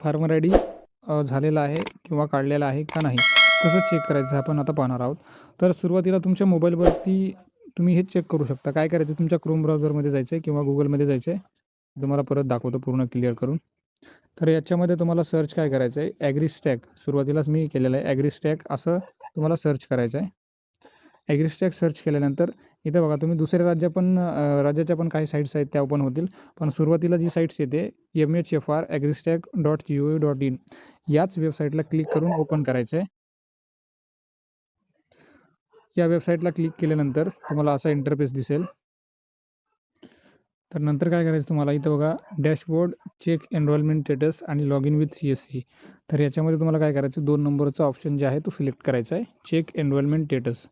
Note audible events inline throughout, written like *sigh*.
Farmer I D झालेला आहे किंवा काढलेला आहे का नाही कसं चेक करायचं आपण आता पाहणार आहोत. तर सुरुवातीला तुमच्या मोबाईलवरती तुम्ही हे चेक करू शकता. काय करायचं? तुमच्या क्रोम ब्राउझरमध्ये जायचं आहे किंवा गुगलमध्ये जायचं आहे तुम्हाला परत दाखवतो पूर्ण क्लिअर करून. तर याच्यामध्ये तुम्हाला सर्च काय करायचं आहे ॲग्रिस्टॅक सुरुवातीलाच मी केलेलं आहे. ॲग्रीस्टॅक असं तुम्हाला सर्च करायचं आहे ॲग्रिस्टॅक सर्च केल्यानंतर इथं बघा तुम्ही दुसऱ्या राज्य पण राज्याच्या पण काही साईट्स आहेत त्या ओपन होतील. पण सुरुवातीला जी साईट्स येते M H F R agristack dot G O dot in. याच वेबसाईटला क्लिक करून ओपन करायचं आहे. या वेबसाईटला क्लिक केल्यानंतर तुम्हाला असा इंटरफेस दिसेल. तर नंतर काय करायचं तुम्हाला? इथं बघा डॅशबोर्ड चेक एनरोलमेंट स्टेटस आणि log in with C S C तर याच्यामध्ये तुम्हाला काय करायचं? दोन नंबरचा ऑप्शन जे आहे तो सिलेक्ट करायचा आहे. चेक एनरोलमेंट स्टेटस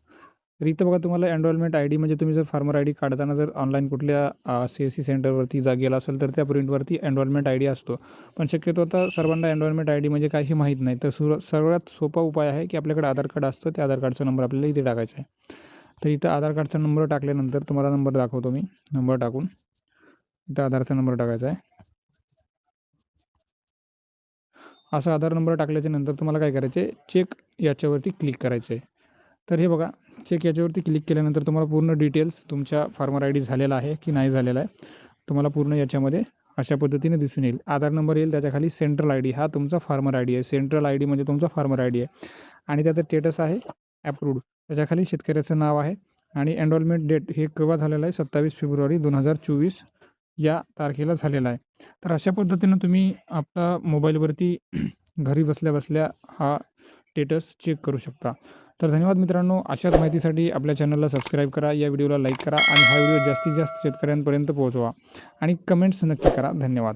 तर इथं बघा तुम्हाला एनरोलमेंट आय डी म्हणजे तुम्ही जर फार्मर आय डी काढताना जर ऑनलाईन कुठल्या सी एस सी सेंटरवरती जा गेला असेल तर त्या प्रिंटवरती एनरोलमेंट आय डी असतो. पण शक्यतो आता सर्वांना एनरोलमेंट आय डी म्हणजे काही माहीत नाही. तर सुर सर्वात सोपा उपाय आहे की आपल्याकडे आधार कार्ड असतं त्या आधार कार्डचा नंबर आपल्याला इथे टाकायचा आहे. तर इथं आधार कार्डचा नंबर टाकल्यानंतर तुम्हाला नंबर दाखवतो मी. नंबर टाकून इथं आधारचा नंबर टाकायचा आहे. असा आधार नंबर टाकल्याच्या नंतर तुम्हाला काय करायचं आहे चेक याच्यावरती क्लिक करायचं आहे तर हे बघा चेक याच्यावरती क्लिक केल्यानंतर तुम्हाला पूर्ण डिटेल्स तुमच्या फार्मर आय डी झालेला आहे की नाही झालेला आहे तुम्हाला पूर्ण याच्यामध्ये अशा पद्धतीने दिसून येईल. आधार नंबर येईल त्याच्याखाली सेंट्रल आय डी हा तुमचा फार्मर आय डी आहे. सेंट्रल आय डी म्हणजे तुमचा फार्मर आय डी आहे. आणि त्याचं स्टेटस आहे ॲप्रूव्ड त्याच्याखाली शेतकऱ्याचं नाव आहे आणि एनरोलमेंट डेट हे केव्हा झालेलं आहे? सत्तावीस फेब्रुवारी दोन हजार चोवीस या तारखेला झालेला आहे. तर अशा पद्धतीनं तुम्ही आपला मोबाईलवरती *clears throat* घरी बसल्या बसल्या हा स्टेटस चेक करू शकता. तर धन्यवाद मित्रांनो. अशाच माहितीसाठी आपल्या चॅनलला सबस्क्राईब करा या व्हिडिओला लाईक करा आणि हा व्हिडिओ जास्तीत जास्त शेतकऱ्यांपर्यंत पोहोचवा. आणि कमेंट्स नक्की करा. धन्यवाद.